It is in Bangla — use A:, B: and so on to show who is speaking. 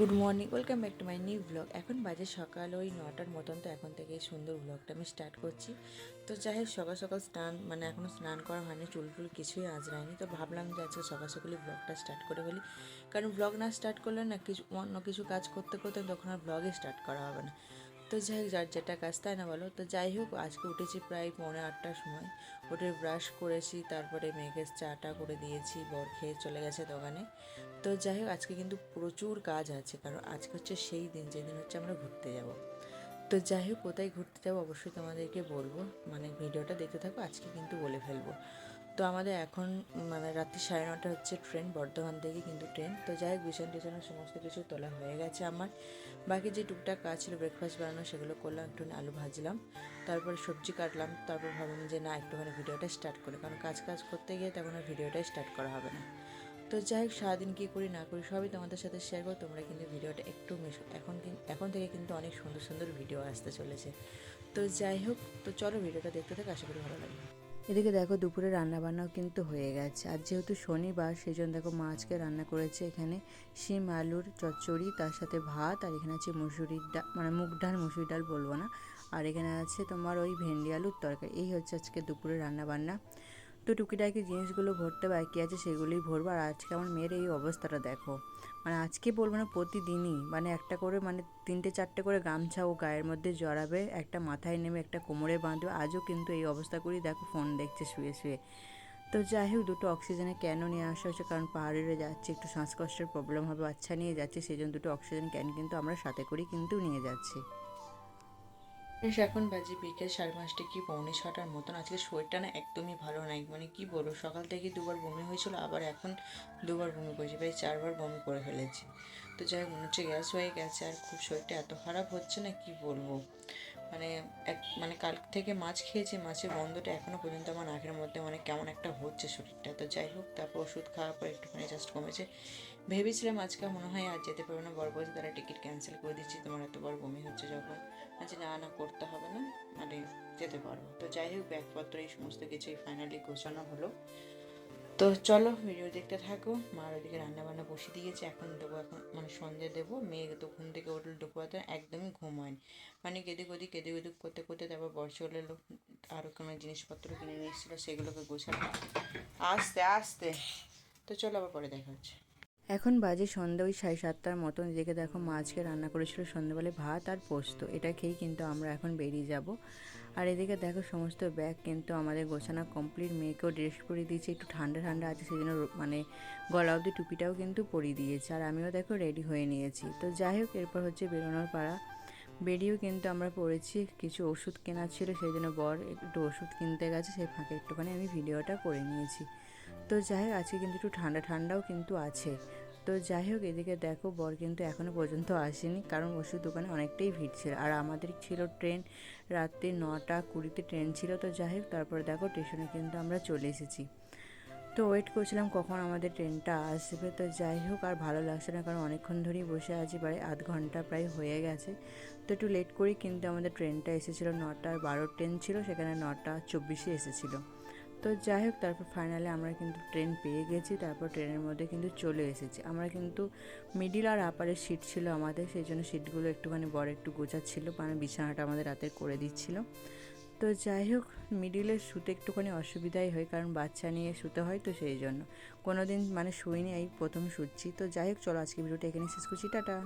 A: Good morning welcome back to my new blog এখন বাজে সকাল, ওই নটার মতন, তো এখন থেকে এই সুন্দর ব্লগটা আমি স্টার্ট করছি। তো যাই হোক, সকাল সকাল স্নান মানে এখনও স্নান করা হয়নি, চুল ফুল কিছুই আজরায়নি তো ভাবলাম যে আজকে সকাল সকালই ব্লগটা স্টার্ট করে ফেলি। কারণ ব্লগ না স্টার্ট করলে না কিছু, অন্য কিছু কাজ করতে করতে তখন আর ব্লগে স্টার্ট করা হবে না। তো যাই হোক, যার যেটা কাজ তাই না বলো? তো যাই হোক, আজকে উঠেছি প্রায় পৌনে আটটার সময়। উঠে ব্রাশ করেছি, তারপরে মেয়েকে চাটা করে দিয়েছি, বর খেয়ে চলে গেছে দোকানে। তো যাই হোক, আজকে কিন্তু প্রচুর কাজ আছে, কারণ আজকে হচ্ছে সেই দিন, যেদিন হচ্ছে আমরা ঘুরতে যাব। তো যাই হোক, কোথায় ঘুরতে যাব অবশ্যই তোমাদেরকে বলব। মানে ভিডিওটা দেখতে থাকো, আজকে কিন্তু বলে ফেলব। তো আমাদের এখন মানে রাত্রি সাড়ে নটা হচ্ছে ট্রেন বর্ধমান থেকে কিন্তু ট্রেন তো যাই হোক বিছানা টিছানা সমস্ত কিছু তোলা হয়ে গেছে আমার। বাকি যে টুকটাক কাজ ছিল ব্রেকফাস্ট বানানো, সেগুলো করলাম একটু আলু ভাজলাম। তারপরে সবজি কাটলাম, তারপর ভাবলাম যে না, একটুখানি ভিডিওটা স্টার্ট করি। কারণ কাজ কাজ করতে গিয়ে তখন আর ভিডিওটাই স্টার্ট করা হবে না। তো যাই হোক, সারাদিন কী করি, না করি, সবই তোমাদের সাথে শেয়ার করো তোমরা কিন্তু ভিডিওটা একটু মিস, এখন এখন থেকে কিন্তু অনেক সুন্দর সুন্দর ভিডিও আসতে চলেছে। তো যাই হোক, তো চলো ভিডিওটা দেখতে থাকো, আশা করি ভালো লাগবে। এদিকে দেখো দুপুরে রান্নাবান্নাও কিন্তু হয়ে গেছে। আর যেহেতু শনিবার সেই জন্য দেখো মা আজকে রান্না করেছে এখানে শিম, আলুর চচ্চড়ি, তার সাথে ভাত, আর এখানে আছে মুসুরির ডাল মানে মুগ ডাল, মুসুরি ডাল বলব না। আর এখানে আছে তোমার ওই ভেন্ডি আলুর তরকারি। এই হচ্ছে আজকে দুপুরে রান্না বান্না তো টুকিটাকি জিনিসগুলো ভরতে বাকি আছে, সেগুলোই ভরবো। আর আজকে আমার মেয়ের এই অবস্থাটা দেখো। মানে আজকে বলব না, প্রতিদিনই। মানে একটা করে মানে তিনটে চারটে করে গামছা ও গায়ের মধ্যে জড়াবে, একটা মাথায় নেমে একটা কোমরে বাঁধবে। আজও কিন্তু এই অবস্থা করেই দেখো ফোন দেখছে, শুয়ে শুয়ে। তো যাই হোক, দুটো অক্সিজেনে ক্যানও নিয়ে আসা হচ্ছে কারণ পাহাড়ে যাচ্ছে, একটু শ্বাসকষ্টের প্রবলেম হবে, বাচ্চা নিয়ে যাচ্ছে, সেই জন্য দুটো অক্সিজেন ক্যান কিন্তু আমরা সাথে করেই কিন্তু নিয়ে যাচ্ছি। বেশ এখন বাজে বিকেল, সাড়ে পাঁচটা কি, পৌনে ছটার মতন। আজকে শরীরটা না একদমই ভালো নাই মানে কি বলব, সকাল থেকে দুবার বমি হয়েছিল, আবার এখন দুবার বমি করেছি, প্রায় চারবার বমি করে ফেলেছি। তো যাই হোক, মনে হচ্ছে গ্যাস হয়ে গেছে, আর খুব শরীরটা এত খারাপ হচ্ছে না, কি বলব? মানে এক মানে কাল থেকে মাছ খেয়েছি, মাছের গন্ধটা এখনও পর্যন্ত আমার নাকের মধ্যে মানে কেমন একটা হচ্ছে শরীরটা। তো যাই হোক, তারপর ওষুধ খাওয়ার পর একটুখানি জাস্ট কমেছে। ভেবেছিলাম আজকে মনে হয় আর যেতে পারব না বড় বলছে তারা টিকিট ক্যান্সেল করে দিচ্ছি, তোমার এত বড় বমি হচ্ছে যখন। আচ্ছা না না, করতে হবে না মানে যেতে পারব। তো যাই হোক, ব্যাগপত্র এই সমস্ত কিছুই ফাইনালি গোছানো হলো। তো চলো ভিডিও দেখতে থাকো। মার ওদিকে রান্না বান্না বসিয়ে দিয়েছে, এখন দেবো এখন মানে সন্ধে দেবো। মেয়ে তো ঘুম থেকে উঠল দুপুরতে একদমই ঘুম হয়নি মানে কেদিক ওদিক কেঁদে ওদিক করতে করতে তারপর বর্ষা এলো। আরও কোনো জিনিসপত্র কিনে নিয়ে এসেছিল, সেগুলোকে গোছানো আস্তে আস্তে। তো চলো আবার পরে দেখা হচ্ছে। এখন বাজে সন্ধ্যা ওই সাড়ে সাতটার মতন এদিকে দেখো মা আজকে রান্না করেছিল সন্ধ্যাবেলায় ভাত আর পোস্ত। এটা খেয়েই কিন্তু আমরা এখন বেরিয়ে যাব। আর এদিকে দেখো সমস্ত ব্যাগ কিন্তু আমাদের গোছানো কমপ্লিট মেয়েকেও ড্রেস পরিয়ে দিয়েছে, একটু ঠান্ডা ঠান্ডা আছে সেই জন্য মানে গলা অব্দি টুপিটাও কিন্তু পরিয়ে দিয়েছে। আর আমিও দেখো রেডি হয়ে নিয়েছি। তো যাই হোক, এরপর হচ্ছে বেরোনোর পাড়া বেরিয়েও কিন্তু আমরা পড়েছি, কিছু ওষুধ কেনা ছিল, সেই জন্য বর একটু ওষুধ কিনতে গেছে, সেই ফাঁকে একটুখানি আমি ভিডিওটা করে নিয়েছি। তো যাই হোক, আজকে কিন্তু একটু ঠান্ডা, ঠান্ডাও কিন্তু আছে। তো যাই হোক, এদিকে দেখো, বর কিন্তু এখনও পর্যন্ত আসেনি, কারণ ওষুধ দোকানে অনেকটাই ভিড় ছিল। আর আমাদের ছিল ট্রেন, রাত্রি নটা কুড়িতে ট্রেন ছিল, তো যাই হোক, তারপরে দেখো, স্টেশনে কিন্তু আমরা চলে এসেছি। তো ওয়েট করছিলাম কখন আমাদের ট্রেনটা আসবে। তো যাই হোক, আর ভালো লাগছে না কারণ অনেকক্ষণ ধরেই বসে আছি, প্রায় আধ ঘণ্টা প্রায় হয়ে গেছে। তো একটু লেট করি কিন্তু আমাদের ট্রেনটা এসেছিল নটার বারো ট্রেন ছিল, সেখানে নটা চব্বিশে এসেছিল। তো যাই হোক, তারপর ফাইনালি আমরা কিন্তু ট্রেন পেয়ে গেছি, তারপর ট্রেনের মধ্যে কিন্তু চলে এসেছি। আমরা কিন্তু মিডিল আর আপারের সিট ছিল আমাদের, সেই জন্য সিটগুলো একটুখানি বড় একটু গোছাচ্ছিল মানে বিছানাটা আমাদের রাতে করে দিচ্ছিল। তো যাই হোক মিডিলে শুতে একটুখানি অসুবিধাই হয়, কারণ বাচ্চা নিয়ে শুতে হয় তো সেই জন্য। কোনো দিন মানে শুইনি, এই প্রথম শুচ্ছি। তো যাই হোক, চলো আজকে ভিডিওটা এখানে শেষ করছি। টাটা।